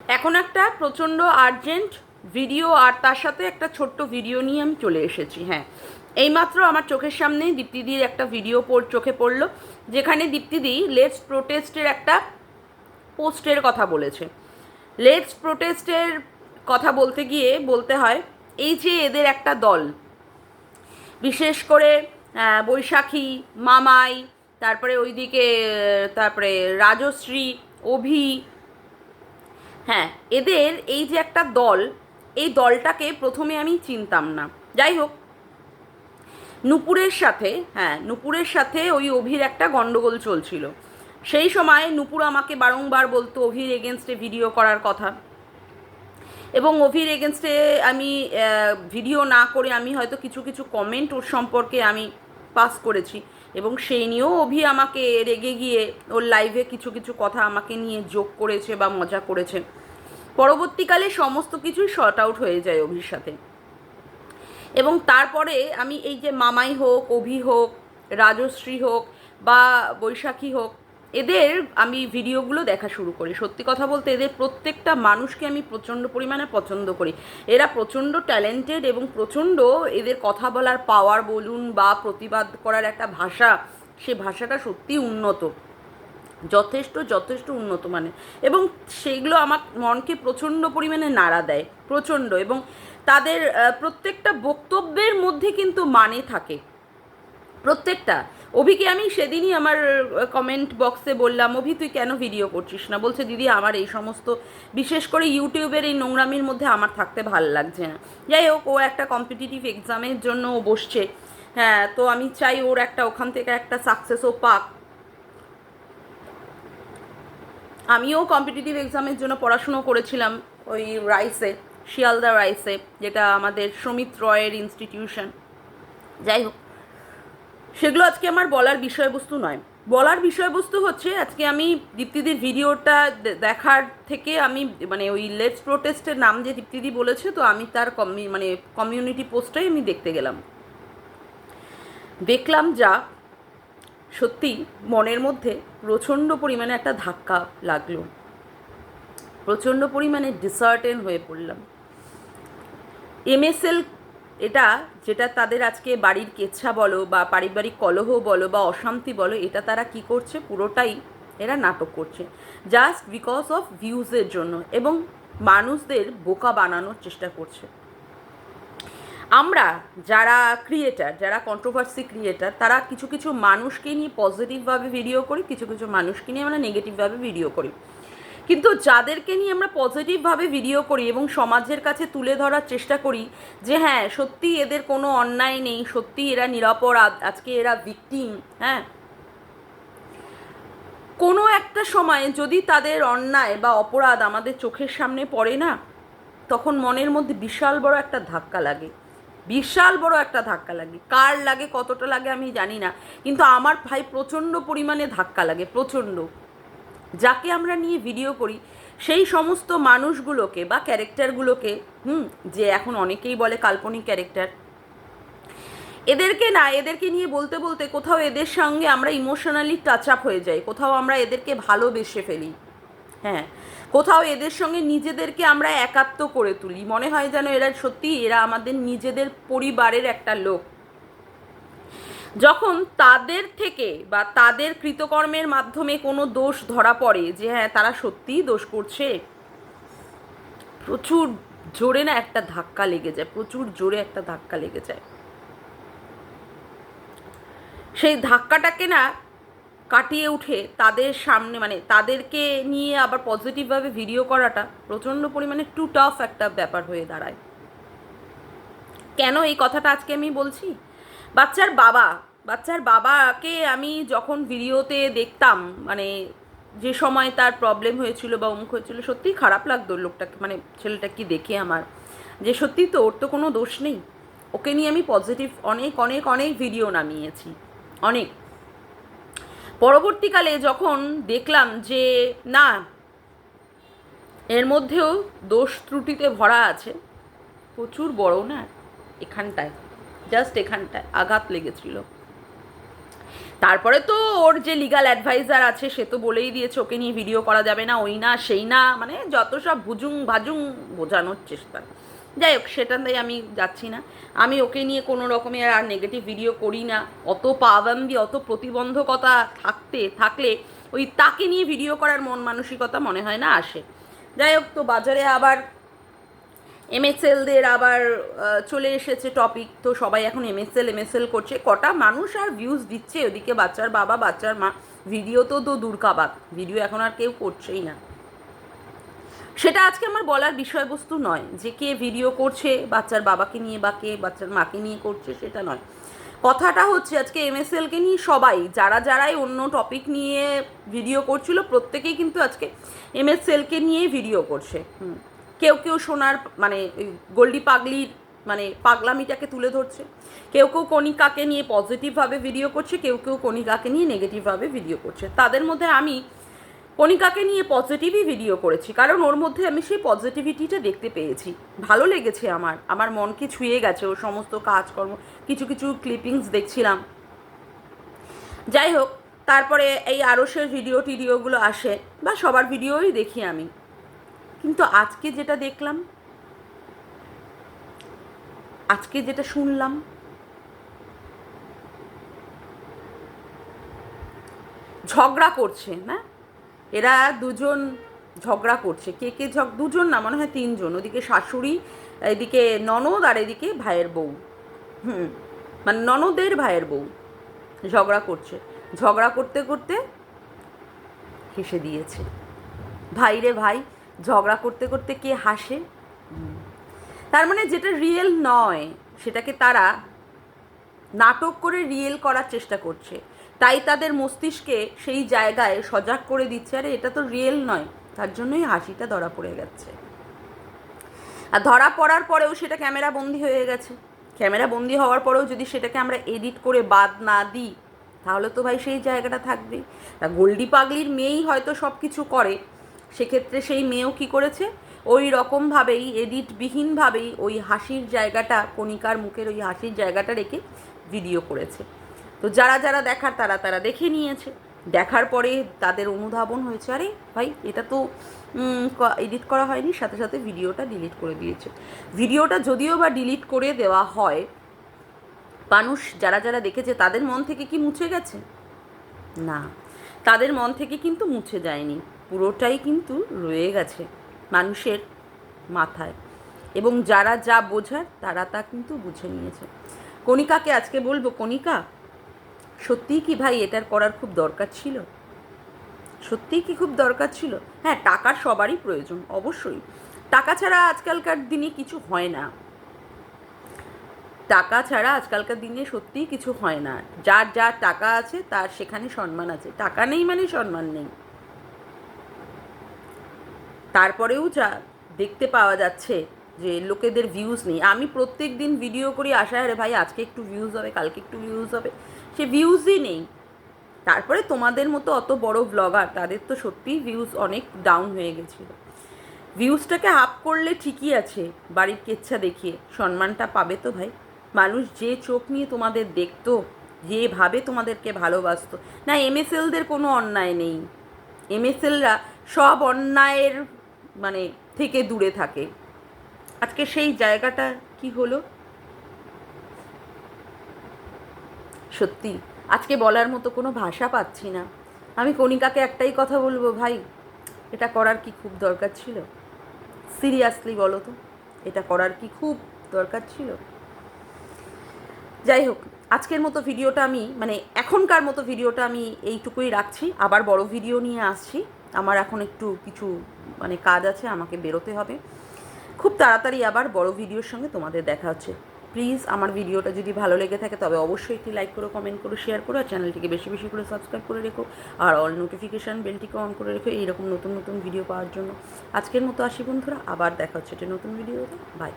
এখন একটা প্রচণ্ড আর্জেন্ট ভিডিও আর তার সাথে একটা ছোট্ট ভিডিও নিয়ে আমি চলে এসেছি হ্যাঁ। এইমাত্র আমার চোখের সামনে দীপ্তিদির একটা ভিডিও পড়, চোখে পড়ল, যেখানে দীপ্তিদি লেটস প্রোটেস্টের একটা পোস্টের কথা বলেছে। লেটস প্রোটেস্টের কথা বলতে গিয়ে বলতে হয়, এই যে এদের একটা দল, বিশেষ করে বৈশাখী, মামাই, তারপরে ওইদিকে, তারপরে রাজশ্রী, অভি হ্যাঁ এদের এই যে একটা দল, এই দলটাকে প্রথমে আমি চিনতাম না। যাই হোক, নুপুরের সাথে হ্যাঁ নুপুরের সাথে ওই অভির একটা গন্ডগোল চলছিল। সেই সময় নুপুর আমাকে বারংবার বলতো, অভির এগেনস্টে ভিডিও করার কথা। এবং অভির এগেনস্টে আমি ভিডিও না করে আমি হয়তো কিছু কিছু কমেন্ট ওর সম্পর্কে আমি পাস করেছি। এবং সেই নিয়েও অভি আমাকে রেগে গিয়ে ওর লাইভে কিছু কিছু কথা আমাকে নিয়ে যোগ করেছে বা মজা করেছে। পরবর্তীকালে সমস্ত কিছুই শর্ট আউট হয়ে যায় অভির সাথে। এবং তারপরে আমি এই যে মামাই হোক, অভি হোক, রাজশ্রী হোক বা বৈশাখী হোক, এদের আমি ভিডিওগুলো দেখা শুরু করি। সত্যি কথা বলতে এদের প্রত্যেকটা মানুষকে আমি প্রচণ্ড পরিমাণে পছন্দ করি। এরা প্রচণ্ড ট্যালেন্টেড এবং প্রচণ্ড এদের কথা বলার পাওয়ার বলুন বা প্রতিবাদ করার একটা ভাষা, সে ভাষাটা সত্যি উন্নত। যথেষ্ট যথেষ্ট উন্নত মানে এবং সেইগুলো আমার মনকে প্রচণ্ড পরিমাণে নাড়া দেয়, প্রচণ্ড। এবং তাদের প্রত্যেকটা বক্তব্যের মধ্যে কিন্তু মানে থাকে। প্রত্যেকটা। অভিকে আমি সেদিনই আমার কমেন্ট বক্সে বললাম, অভি, তুই কেন ভিডিও করছিস না? বলছে, দিদি, আমার এই সমস্ত, বিশেষ করে ইউটিউবের এই নোংরামির মধ্যে আমার থাকতে ভালো লাগছে না। যাই হোক, ও একটা কম্পিটিটিভ এক্সামের জন্য ও বসছে। হ্যাঁ তো আমি চাই ওর একটা, ওখান থেকে একটা সাকসেসও পাক। আমিও কম্পিটিটিভ এক্সামের জন্য পড়াশুনো করেছিলাম ওই রাইসে শিয়ালদা রাইসে যেটা আমাদের সমিত রয়ের ইনস্টিটিউশন যাই হোক, সেগুলো আজকে আমার বলার বিষয়বস্তু নয়। বলার বিষয়বস্তু হচ্ছে, আজকে আমি দীপ্তিদির ভিডিওটা দেখার থেকে আমি মানে ওই লেটস প্রোটেস্টের নাম যে দীপ্তিদি বলেছে, তো আমি তার কমি মানে কমিউনিটি পোস্টটাই আমি দেখতে গেলাম। দেখলাম যা সত্যি মনের মধ্যে প্রচণ্ড পরিমাণে একটা ধাক্কা লাগল। প্রচণ্ড পরিমাণে ডিসার্টেন হয়ে পড়লাম। এমএসএল এটা যেটা তাদের আজকে বাড়ির কেচ্ছা বলো বা পারিবারিক কলহ বলো বা অশান্তি বলো, এটা তারা কি করছে? পুরোটাই এরা নাটক করছে। জাস্ট বিকজ অফ ভিউজের জন্য এবং মানুষদের বোকা বানানোর চেষ্টা করছে। আমরা যারা ক্রিয়েটার যারা কন্ট্রোভার্সি ক্রিয়েটার তারা কিছু কিছু মানুষকে নিয়ে পজিটিভভাবে ভিডিও করি, কিছু কিছু মানুষকে নিয়ে আমরা নেগেটিভভাবে ভিডিও করি। কিন্তু যাদেরকে নিয়ে আমরা পজিটিভভাবে ভিডিও করি এবং সমাজের কাছে তুলে ধরার চেষ্টা করি যে হ্যাঁ সত্যি এদের কোনো অন্যায় নেই সত্যি এরা নিরাপরাধ, আজকে এরা ভিকটিম হ্যাঁ? কোনো একটা সময় যদি তাদের অন্যায় বা অপরাধ আমাদের চোখের সামনে পড়ে না, তখন মনের মধ্যে বিশাল বড় একটা ধাক্কা লাগে। বিশাল বড় একটা ধাক্কা লাগে। কার লাগে, কতটা লাগে আমি জানি না। কিন্তু আমার ভাই প্রচণ্ড পরিমাণে ধাক্কা লাগে, প্রচণ্ড। যাকে আমরা নিয়ে ভিডিও করি, সেই সমস্ত মানুষগুলোকে বা ক্যারেক্টারগুলোকে হুম, যে এখন অনেকেই বলে কাল্পনিক ক্যারেক্টার এদেরকে না, এদেরকে নিয়ে বলতে বলতে কোথাও এদের সঙ্গে আমরা ইমোশনালি টাচ আপ হয়ে যাই, কোথাও আমরা এদেরকে ভালোবেসে ফেলি। হ্যাঁ কোথাও এদের সঙ্গে নিজেদেরকে আমরা একাত্ম করে তুলি। মনে হয় যেন এরা সত্যি এরা আমাদের নিজেদের পরিবারের একটা লোক। যখন তাদের থেকে বা তাদের কৃতকর্মের মাধ্যমে কোনো দোষ ধরা পড়ে যে হ্যাঁ তারা সত্যিই দোষ করছে, প্রচুর জোরে না একটা ধাক্কা লেগে যায়, প্রচুর জোরে একটা ধাক্কা লেগে যায়। সেই ধাক্কাটাকে না কাটিয়ে উঠে তাদের সামনে মানে তাদেরকে নিয়ে আবার পজিটিভভাবে ভিডিও করাটা প্রচণ্ড পরিমাণে টু টাফ একটা ব্যাপার হয়ে দাঁড়ায়। কেন এই কথাটা আজকে আমি বলছি? বাচ্চার বাবা, বাচ্চার বাবাকে আমি যখন ভিডিওতে দেখতাম মানে যে সময় তার প্রবলেম হয়েছিল বা অমুক হয়েছিল, সত্যিই খারাপ লাগতো লোকটাকে মানে ছেলেটাকে দেখে আমার। যে সত্যি তো ওর তো কোনো দোষ নেই। ওকে নিয়ে আমি পজিটিভ অনেক অনেক অনেক ভিডিও নামিয়েছি। অনেক। পরবর্তীকালে যখন দেখলাম যে, না, এর মধ্যেও দোষ ত্রুটিতে ভরা আছে, প্রচুর বড় না, এখানটায় জাস্ট এখানটায় আঘাত লেগেছিল। তারপরে তো ওর যে লিগাল অ্যাডভাইজার আছে, সে তো বলেই দিয়েছে, ওকে নিয়ে ভিডিও করা যাবে না, ওই না, সেই না মানে যত সব ভুজুং ভাজুং বোঝানোর চেষ্টা। যাই হোক সেটাতে আমি যাচ্ছি না। আমি ওকে নিয়ে কোনো রকমের আর নেগেটিভ ভিডিও করি না। অত পাবন্দি অত প্রতিবন্ধকতা থাকতে, থাকলে ওই তাকে নিয়ে ভিডিও করার মন মানসিকতা মনে হয় না আসে। যাই হোক, তো বাজারে আবার এমএসএলদের আবার চলে এসেছে টপিক তো সবাই এখন এমএসএল এমএসএল করছে। কটা মানুষ আর ভিউজ দিচ্ছে ওদিকে বাচ্চার বাবা, বাচ্চার মা। ভিডিও তো তো দূর কাবাক ভিডিও এখন আর কেউ করছেই না। সেটা আজকে আমার বলার বিষয়বস্তু নয় যে কে ভিডিও করছে, বাচ্চার বাবাকে নিয়ে বা কে বাচ্চার মাকে নিয়ে করছে, সেটা নয়। কথাটা হচ্ছে আজকে এমএসএলকে নিয়ে সবাই, যারা যারাই অন্য টপিক নিয়ে ভিডিও করছিল, প্রত্যেকেই কিন্তু আজকে এমএসএলকে নিয়েই ভিডিও করছে। কেউ কেউ সোনার মানে গোল্ডি পাগলির মানে পাগলামিটাকে তুলে ধরছে। কেউ কেউ কণিকাকে নিয়ে পজিটিভভাবে ভিডিও করছে, কেউ কেউ কণিকাকে নিয়ে নেগেটিভভাবে ভিডিও করছে। তাদের মধ্যে আমি কণিকাকে নিয়ে পজিটিভই ভিডিও করেছি, কারণ ওর মধ্যে আমি সেই পজিটিভিটিটা দেখতে পেয়েছি। ভালো লেগেছে আমার আমার মনকে ছুঁয়ে গেছে ওর সমস্ত কাজকর্ম, কিছু কিছু ক্লিপিংস দেখছিলাম। যাই হোক, তারপরে এই আরসের ভিডিও টিডিওগুলো আসে, বা সবার ভিডিওই দেখি আমি। কিন্তু আজকে যেটা দেখলাম, আজকে যেটা শুনলাম, ঝগড়া করছে, না? এরা দুজন ঝগড়া করছে। কে কে ঝগ দুজন না, মনে হয় তিনজন। ওদিকে শাশুড়ি, এদিকে ননদ আর এদিকে ভাইয়ের বউ। হুম মানে ননদের ভাইয়ের বউ ঝগড়া করছে। ঝগড়া করতে করতে হেসে দিয়েছে। ভাই রে ভাই, ঝগড়া করতে করতে কে হাসে? তার মানে যেটা রিয়েল নয়, সেটাকে তারা নাটক করে রিয়েল করার চেষ্টা করছে। তাই তাদের মস্তিষ্কে সেই জায়গায় সজাগ করে দিচ্ছে, আরে এটা তো রিয়েল নয়। তার জন্যই হাসিটা ধরা পড়ে গেছে। আর ধরা পড়ার পরেও সেটা ক্যামেরা বন্দি হয়ে গেছে। ক্যামেরা বন্দি হওয়ার পরেও যদি সেটাকে আমরা এডিট করে বাদ না দিই, তাহলে তো ভাই সেই জায়গাটা থাকবে। তা গোল্ডি পাগলির মেয়েই হয়তো সব কিছু করে, সেক্ষেত্রে সেই মেয়েও কি করেছে? ওই রকমভাবেই এডিটবিহীনভাবেই ওই হাসির জায়গাটা, কণিকার মুখের ওই হাসির জায়গাটা রেখে ভিডিও করেছে। তো যারা যারা দেখার, তারা তারা দেখে নিয়েছে। দেখার পরে তাদের অনুধাবন হয়েছে, আরে ভাই, এটা তো এডিট করা হয়নি, সাথে সাথে ভিডিওটা ডিলিট করে দিয়েছে। ভিডিওটা যদিও বা ডিলিট করে দেওয়া হয়, মানুষ যারা যারা দেখেছে, তাদের মন থেকে কি মুছে গেছে? না, তাদের মন থেকে কিন্তু মুছে যায়নি, পুরোটাই কিন্তু রয়ে গেছে মানুষের মাথায়। এবং যারা যা বোঝার, তারা তা কিন্তু বুঝে নিয়েছে। কণিকাকে আজকে বলব, কণিকা সত্যিই কি ভাই এটার করার খুব দরকার ছিল? সত্যিই কি খুব দরকার ছিল? হ্যাঁ টাকার সবারই প্রয়োজন, অবশ্যই। টাকা ছাড়া আজকালকার দিনে কিছু হয় না। টাকা ছাড়া আজকালকার দিনে সত্যিই কিছু হয় না। যার যার টাকা আছে, তার সেখানে সম্মান আছে। টাকা নেই মানে সম্মান নেই। তারপরেও যা দেখতে পাওয়া যাচ্ছে যে লোকেদের ভিউজ নেই। আমি প্রত্যেক দিন ভিডিও করি, আশা, আরে ভাই আজকে একটু ভিউজ হবে, কালকে একটু ভিউজ হবে। সে ভিউজই নেই। তারপরে তোমাদের মতো অত বড় ব্লগার তাদের তো সত্যিই ভিউজ অনেক ডাউন হয়ে গেছিল। ভিউজটাকে আপ করলে ঠিকই আছে, বাড়ির কেচ্ছা দেখিয়ে। সম্মানটা পাবে তো ভাই। মানুষ যে চোখ নিয়ে তোমাদের দেখতো যেভাবে তোমাদেরকে ভালোবাসতো, না এমএসএলদের কোনো অন্যায় নেই। এমএসএলরা সব অন্যায়ের মানে থেকে দূরে থাকে। আজকে সেই জায়গাটা কি হলো? সত্যি, আজকে বলার মতো কোনো ভাষা পাচ্ছি না। আমি কণিকাকে একটাই কথা বলব, ভাই, এটা করার কি খুব দরকার ছিল? সিরিয়াসলি বলো তো, এটা করার কি খুব দরকার ছিল? যাই হোক, আজকের মতো ভিডিওটা আমি মানে এখনকার মতো ভিডিওটা আমি এইটুকুই রাখছি। আবার বড় ভিডিও নিয়ে আসছি। আমার এখন একটু কিছু মানে কাজ আছে, আমাকে বেরোতে হবে। খুব তাড়াতাড়ি আবার বড় ভিডিওর সঙ্গে তোমাদের দেখা হচ্ছে। প্লিজ আমার ভিডিওটা যদি ভালো লেগে থাকে তবে অবশ্যই একটি লাইক করো কমেন্ট করো শেয়ার করো, আর চ্যানেলটিকে বেশি বেশি করে সাবস্ক্রাইব করে রেখো, আর অল নোটিফিকেশান বেলটিকে অন করে রেখো, এইরকম নতুন নতুন ভিডিও পাওয়ার জন্য। আজকের মতো আসি বন্ধুরা, আবার দেখা হচ্ছে একটা নতুন ভিডিওতে বাই